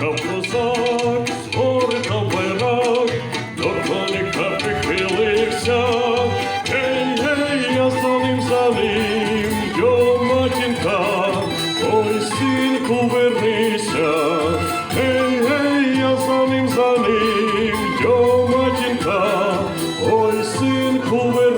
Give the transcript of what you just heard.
Пішов козак, з гори на байрак, до коника прихилився, Ей, ей, я за ним за ним, йо матінка, ой синку вернися, ей, гей, я за ним за ним, йо матінка, ой синку вернися.